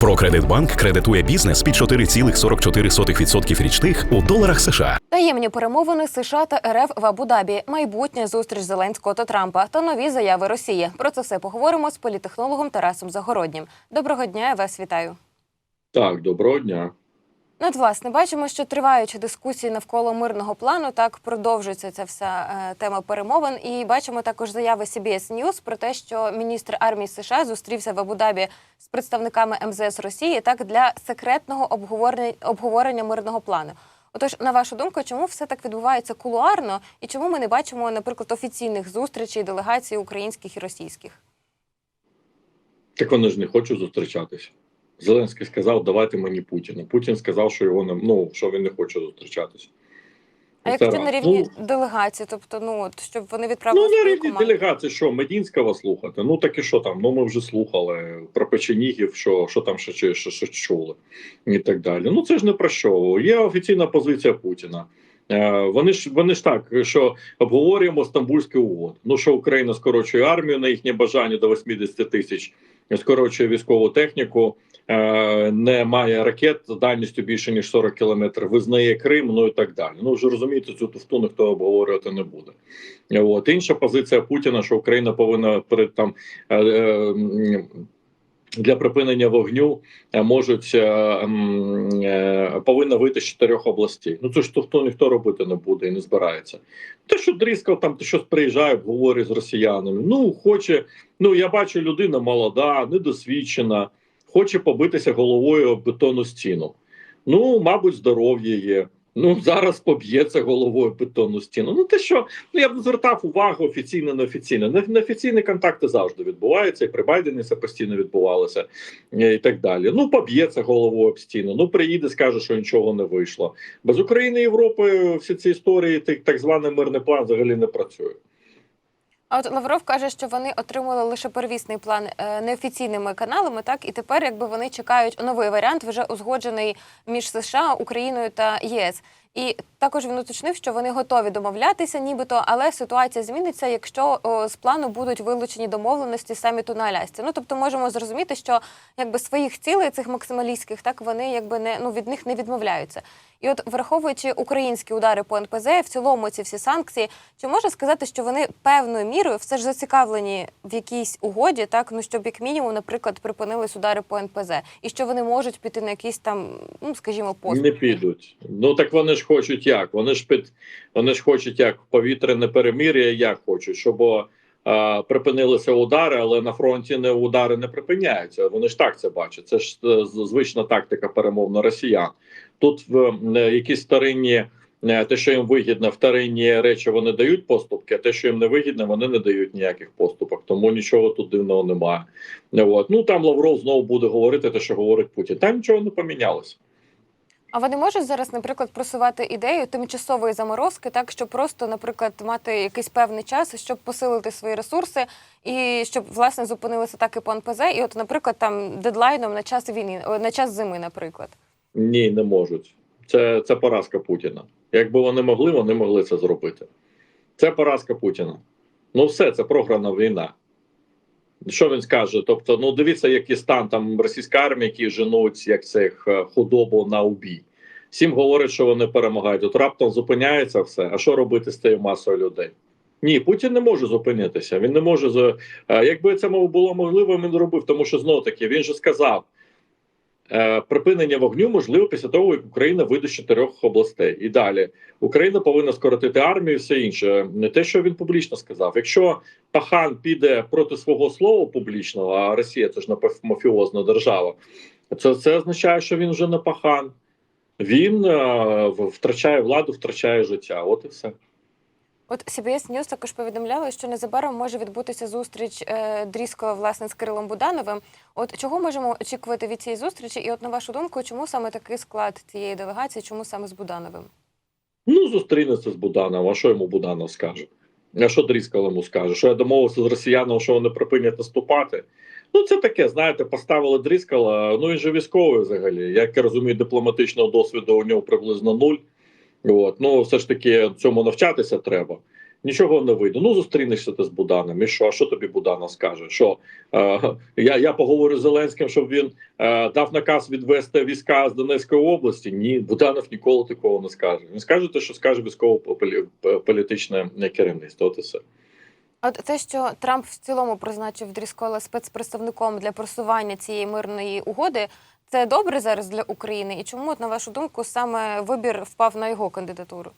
Прокредитбанк кредитує бізнес під 4,44% річних у доларах США. Таємні перемовини США та РФ в Абу-Дабі, майбутня зустріч Зеленського та Трампа та нові заяви Росії. Про це все поговоримо з політехнологом Тарасом Загороднім. Доброго дня, я вас вітаю. Так, доброго дня. Ну, от, власне, бачимо, що триваючі дискусії навколо мирного плану так продовжується ця вся е, тема перемовин. І бачимо також заяви CBS News про те, що міністр армії США зустрівся в Абу-Дабі з представниками МЗС Росії так для секретного обговорення обговорення мирного плану. Отож, на вашу думку, чому все так відбувається кулуарно, і чому ми не бачимо, наприклад, офіційних зустрічей делегацій українських і російських? Так вони ж не хочуть зустрічатися. Зеленський сказав, давайте мені Путіна. Путін сказав, що його не ну що він не хоче зустрічатися. А як це на рівні Ну, делегації, тобто, ну от щоб вони Ну, відправили на рівні команду? делегації, що Медінського слухати. Ну так і що там? Ну ми вже слухали про печенігів, що, що там ще, ще, ще, ще чули і так далі. Ну це ж не про що. Є офіційна позиція Путіна. Е, Вони ж вони ж так, що обговорюємо Стамбульський угод. Ну що Україна скорочує армію на їхнє бажання до 80 тисяч, скорочує військову техніку, не має ракет з дальністю більше ніж 40 кілометрів, визнає Крим, ну і так далі. Ну вже розумієте, цю туфту ніхто обговорювати не буде. От інша позиція Путіна, що Україна повинна перед там е, е, для припинення вогню е, можуть е, е, повинна вийти з чотирьох областей. Ну це ж туфту ніхто робити не буде і не збирається. Те, що Дріскав там щось приїжджає, обговорює з росіянами. Ну хоче. Ну я бачу, людина молода, недосвідчена, хоче побитися головою об бетонну стіну. Ну, мабуть, здоров'я є. Ну зараз поб'ється головою бетонну стіну. Ну те, що ну я б звертав увагу офіційно, неофіційно. Не- Неофіційні контакти завжди відбуваються, і при Байдені це постійно відбувалося, е, і так далі. Ну поб'ється головою об стіну. Ну приїде, скаже, що нічого не вийшло. Без України і Європи всі ці історії, так званий мирний план взагалі не працює. А от Лавров каже, що вони отримали лише первісний план е, неофіційними каналами, так і тепер, якби вони чекають новий варіант, вже узгоджений між США, Україною та ЄС. І також він уточнив, що вони готові домовлятися, нібито, але ситуація зміниться, якщо о, з плану будуть вилучені домовленості саміту на Алясці. Ну тобто, можемо зрозуміти, що якби своїх цілей цих максималістських, так вони якби не ну від них не відмовляються. І от враховуючи українські удари по НПЗ, в цілому ці всі санкції, чи можна сказати, що вони певною мірою все ж зацікавлені в якійсь угоді, так ну щоб як мінімум, наприклад, припинились удари по НПЗ, і що вони можуть піти на якісь там, ну скажімо, Не підуть. Ну так вони ж хочуть як? Вони ж під вони ж хочуть як повітряне перемир'я, як хочуть, щоб а, припинилися удари, але на фронті не удари не припиняються. Вони ж так це бачать. Це ж е, звична тактика перемовна росіян. Тут е, якісь старинні. е, Те, що їм вигідно, вторинні речі вони дають поступки, а те, що їм не вигідно, вони не дають ніяких поступок. Тому нічого тут дивного немає. От. Ну там Лавров знову буде говорити те, що говорить Путін. Там нічого не помінялося. А вони можуть зараз, наприклад, просувати ідею тимчасової заморозки, так щоб просто, наприклад, мати якийсь певний час, щоб посилити свої ресурси, і щоб власне зупинилися атаки по НПЗ, і от, наприклад, там дедлайном на час війни, на час зими, наприклад. Ні, не можуть. Це, це поразка Путіна. Якби вони могли, вони могли це зробити. Це поразка Путіна. Ну, все, це програна війна. Що він скаже? Тобто, ну дивіться, який стан там російська армія, які женуть як цих е, худобу на убій. Всім говорять, що вони перемагають. От раптом зупиняється все. А що робити з тією масою людей? Ні, Путін не може зупинитися. Він не може е, якби це було можливо, він робив, тому що знов таки він же сказав. Е, Припинення вогню можливо після того, як Україна вийде з чотирьох областей. І далі Україна повинна скоротити армію, і все інше. Не те, що він публічно сказав. Якщо Пахан піде проти свого слова публічного, а Росія це ж мафіозна держава, це, це означає, що він вже не пахан. Він е, втрачає владу, втрачає життя. От і все. От CBS News також повідомляли, що незабаром може відбутися зустріч е, Дріскова власне з Кирилом Будановим. От чого можемо очікувати від цієї зустрічі? І от на вашу думку, чому саме такий склад цієї делегації? Чому саме з Будановим? Ну, зустрінеться з Буданом. А що йому Буданов скаже? А що Дріскал йому скаже? Що я домовився з росіяном, що вони припинять наступати? Ну, це таке, знаєте, поставили Дріскала. Ну він же військовий взагалі. Як я розумію, дипломатичного досвіду у нього приблизно нуль. От. Ну, все ж таки, цьому навчатися треба. Нічого не вийде. Ну зустрінешся ти з Буданом. І що? А що тобі Будана скаже? Що е, я, я поговорю з Зеленським, щоб він е, дав наказ відвести війська з Донецької області? Ні, Буданов ніколи такого не скаже. Він скаже те, що скаже військово-політичне керівництво. От і все. От те, що Трамп в цілому призначив Дріскола спецпредставником для просування цієї мирної угоди, це добре зараз для України. І чому, на вашу думку, саме вибір впав на його кандидатуру?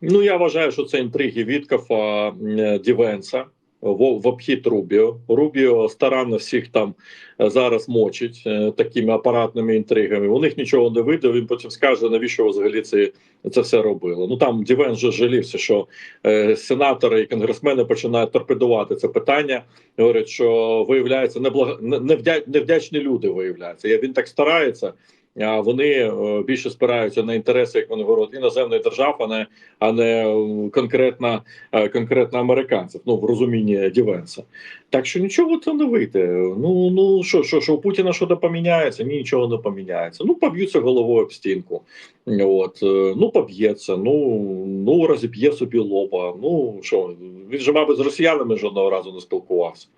Ну я вважаю, що це інтриги Віткафа е, Дівенса в, в обхід Рубіо. Рубіо старанно всіх там е, зараз мочить е, такими апаратними інтригами. У них нічого не вийде. Він потім скаже, навіщо взагалі це, це все робили. Ну там Дівенс вже жалівся, що е, сенатори і конгресмени починають торпедувати це питання. Говорять, що виявляється неблаг... невдя... невдячні люди. Виявляється, він так старається. Вони е, більше спираються на інтереси, як вони говорять, іноземних держав, а не а не е, конкретно, е, конкретно американців. Ну в розумінні Дівенса. Так що нічого це не вийде. Ну ну що, що, що у Путіна щось поміняється? Ні, нічого не поміняється. Ну поб'ються головою об стінку. От ну поб'ється. Ну ну розіб'є собі лоба. Ну що він же, мабуть, з росіянами жодного разу не спілкувався.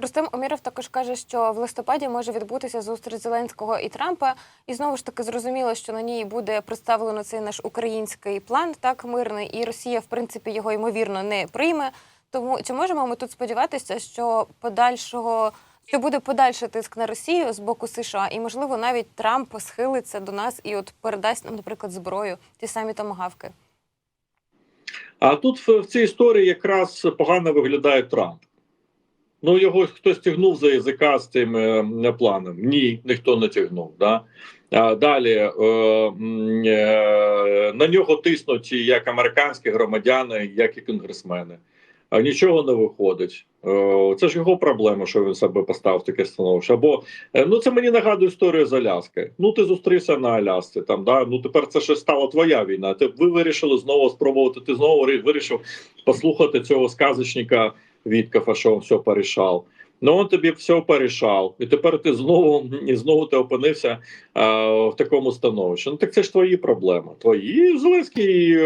Рустем Оміров також каже, що в листопаді може відбутися зустріч Зеленського і Трампа, і знову ж таки зрозуміло, що на ній буде представлено цей наш український план, так мирний, і Росія, в принципі, його ймовірно не прийме. Тому чи можемо ми тут сподіватися, що подальшого що буде подальший тиск на Росію з боку США, і можливо навіть Трамп схилиться до нас і от передасть нам, наприклад, зброю, ті самі томагавки. А тут в, цій історії якраз погано виглядає Трамп. Ну, його хтось тягнув за язика з цим е, планом. Ні, ніхто не тягнув. Да? А далі е, е, на нього тиснуть як американські громадяни, як і конгресмени. А нічого не виходить. Е, це ж його проблема, що він себе поставив таке становище. Або е, ну це мені нагадує історію з Аляски. Ну ти зустрівся на Алясці. Там да ну тепер це ще стала твоя війна. Ти ви вирішили знову спробувати. Ти знову вирішив послухати цього сказочника Віткафа, що все порішав. Ну він тобі все порішав, і тепер ти знову і знову ти опинився а, в такому становищі. Ну так це ж твої проблеми. Твої І і,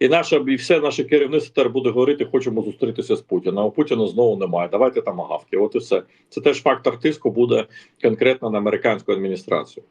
і наша і все наше керівництво тепер буде говорити, хочемо зустрітися з Путіним. А у Путіна знову немає. Давайте там агавки. От і все. Це теж фактор тиску буде конкретно на американську адміністрацію.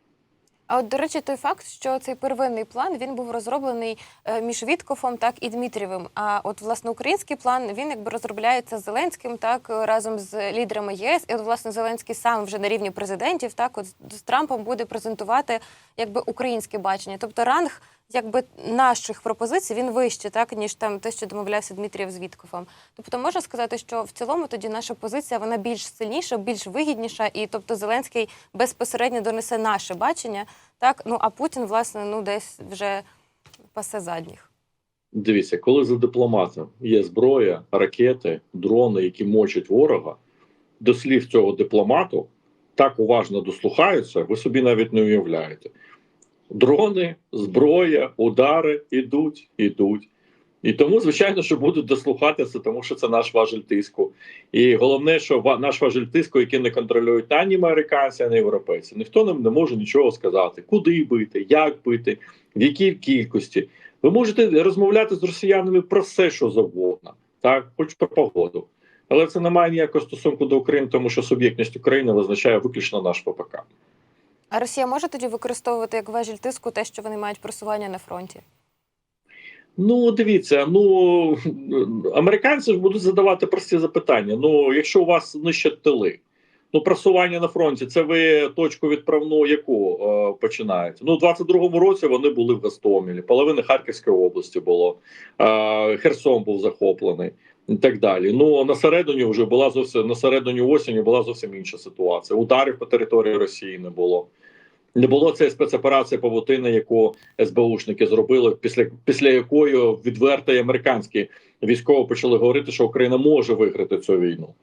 А от, до речі, той факт, що цей первинний план він був розроблений е, між Віткофом, так і Дмитрієвим. А от власне український план він якби розробляється Зеленським, так е, разом з лідерами ЄС. І от власне Зеленський сам вже на рівні президентів, так от з- з Трампом буде презентувати якби українське бачення. Тобто ранг якби наших пропозицій він вище, так ніж там те, що домовлявся Дмитрієв з Віткофом. Тобто можна сказати, що в цілому тоді наша позиція вона більш сильніша, більш вигідніша, і тобто Зеленський безпосередньо донесе наше бачення. Так, ну а Путін, власне, ну десь вже пасе задніх. Дивіться, коли за дипломатом є зброя, ракети, дрони, які мочать ворога, до слів цього дипломату так уважно дослухаються, ви собі навіть не уявляєте. Дрони, зброя, удари ідуть, ідуть. І тому, звичайно, що будуть дослухатися, тому що це наш важель тиску. І головне, що наш важель тиску, який не контролюють ані американці, ані європейці, ніхто нам не може нічого сказати, куди бити, як бити, в якій кількості. Ви можете розмовляти з росіянами про все, що завгодно, так, хоч про погоду. Але це не має ніякого стосунку до України, тому що суб'єктність України визначає виключно наш ППК. А Росія може тоді використовувати як важіль тиску те, що вони мають просування на фронті? Ну, дивіться, ну американці ж будуть задавати прості запитання. Ну, якщо у вас нищать тили, ну просування на фронті, це ви точку відправну яку е, починаєте? Ну, у 22-му році вони були в Гостомелі, половина Харківської області було, е, Херсон був захоплений і так далі. Ну на середині вже була зовсім на середині осені була зовсім інша ситуація. Ударів по території Росії не було. Не було цієї спецоперації павутини, яку СБУшники зробили, після після якої відверто і американські військові почали говорити, що Україна може виграти цю війну.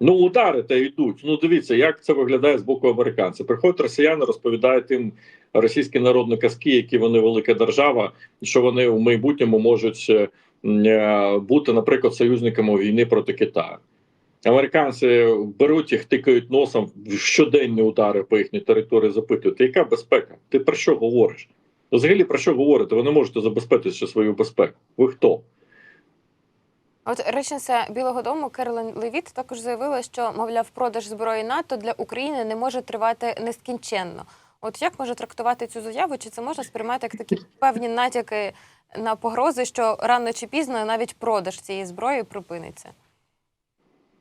Ну, удари та йдуть. Ну, дивіться, як це виглядає з боку американців. Приходять росіяни, розповідають їм російські народні казки, які вони велика держава, що вони в майбутньому можуть е, бути, наприклад, союзниками війни проти Китаю. Американці беруть їх, тикають носом в щоденні удари по їхній території, запитують, яка безпека? Ти про що говориш? Взагалі про що говорите? Ви не можете забезпечити свою безпеку. Ви хто? От речниця Білого Дому Керолін Левіт також заявила, що мовляв, продаж зброї НАТО для України не може тривати нескінченно. От як може трактувати цю заяву? Чи це можна сприймати як такі певні натяки на погрози, що рано чи пізно навіть продаж цієї зброї припиниться?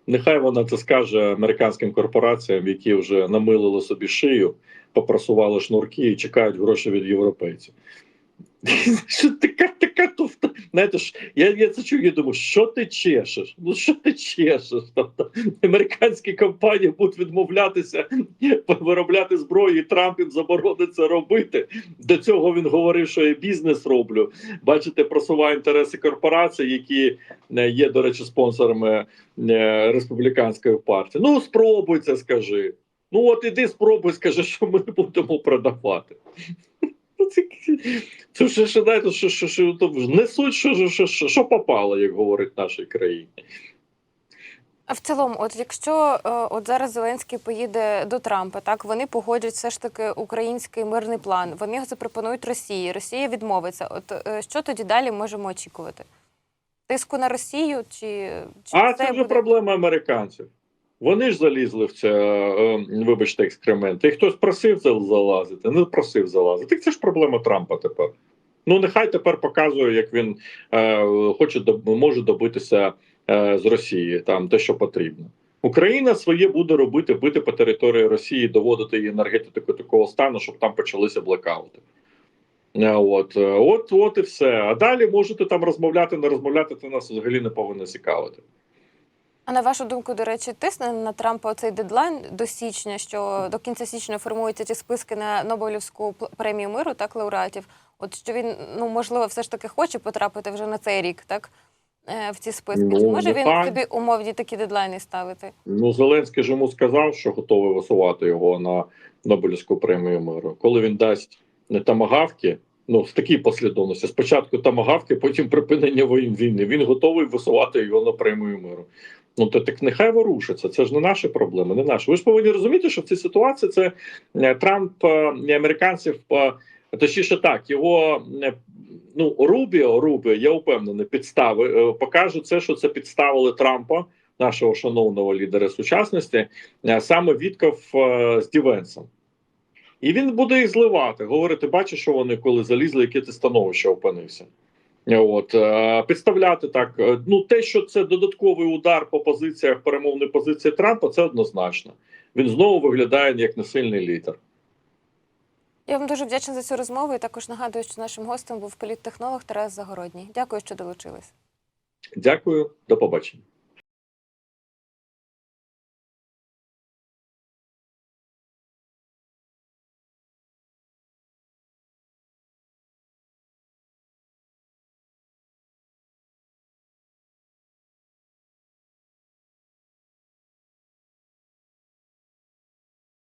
Нехай вона це скаже американським корпораціям, які вже намилили собі шию, попросували шнурки і чекають гроші від європейців. Що туфта? Знаєте ж, я, я це чую, я думаю, що ти чешеш? Ну що ти чешеш? Тобто американські компанії будуть відмовлятися виробляти зброю, і Трамп їм заборонить це робити. До цього він говорив, що я бізнес роблю. Бачите, просуває інтереси корпорацій, які е, є, до речі, спонсорами е, республіканської партії. Ну спробуй це скажи. Ну от іди спробуй, скажи, що ми будемо продавати. Це, ж що, знаєте, що, що, що, то несуть, що, що, що, що попало, як говорить в нашій країні. А в цілому, от якщо е, от зараз Зеленський поїде до Трампа, так вони погодять все ж таки український мирний план. Вони його запропонують Росії. Росія відмовиться. От е, що тоді далі можемо очікувати? Тиску на Росію чи, чи А це вже буде- проблема американців. Вони ж залізли в це, е, вибачте, екскременти. І хтось просив це залазити, не просив залазити. Це ж проблема Трампа тепер. Ну нехай тепер показує, як він е, хоче може добитися е, з Росії там те, що потрібно. Україна своє буде робити, бити по території Росії, доводити її енергетику такого стану, щоб там почалися блекаути. Е, От, е, от, от і все. А далі можете там розмовляти, не розмовляти, це нас взагалі не повинно цікавити. А на вашу думку, до речі, тисне на Трампа цей дедлайн до січня, що до кінця січня формуються ті списки на Нобелівську премію миру, так, лауреатів. От що він, ну можливо, все ж таки хоче потрапити вже на цей рік, так? е, В ці списки. Ну, Чи може він нехай. собі умовні такі дедлайни ставити? Ну, Зеленський ж йому сказав, що готовий висувати його на Нобелівську премію миру. Коли він дасть не тамагавки, ну в такій послідовності: спочатку тамагавки, потім припинення війни. Він готовий висувати його на премію миру. Ну то так нехай ворушиться. Це ж не наші проблеми, не наші. Ви ж повинні розуміти, що в цій ситуації це е, Трамп е, і американців. е, Точніше так, його ну Рубіо, Рубіо, я впевнений, підстави е, покажуть це, що це підставили Трампа нашого шановного лідера сучасності, саме Вітков е, з Дівенсом. І він буде їх зливати, говорити, бачиш, що вони коли залізли, яке ти становище опинився. От е, підставляти так. е, Ну, те, що це додатковий удар по позиціях перемовної позиції Трампа, це однозначно. Він знову виглядає як несильний лідер. Я вам дуже вдячна за цю розмову і також нагадую, що нашим гостем був політтехнолог Тарас Загородній. Дякую, що долучились. Дякую, до побачення.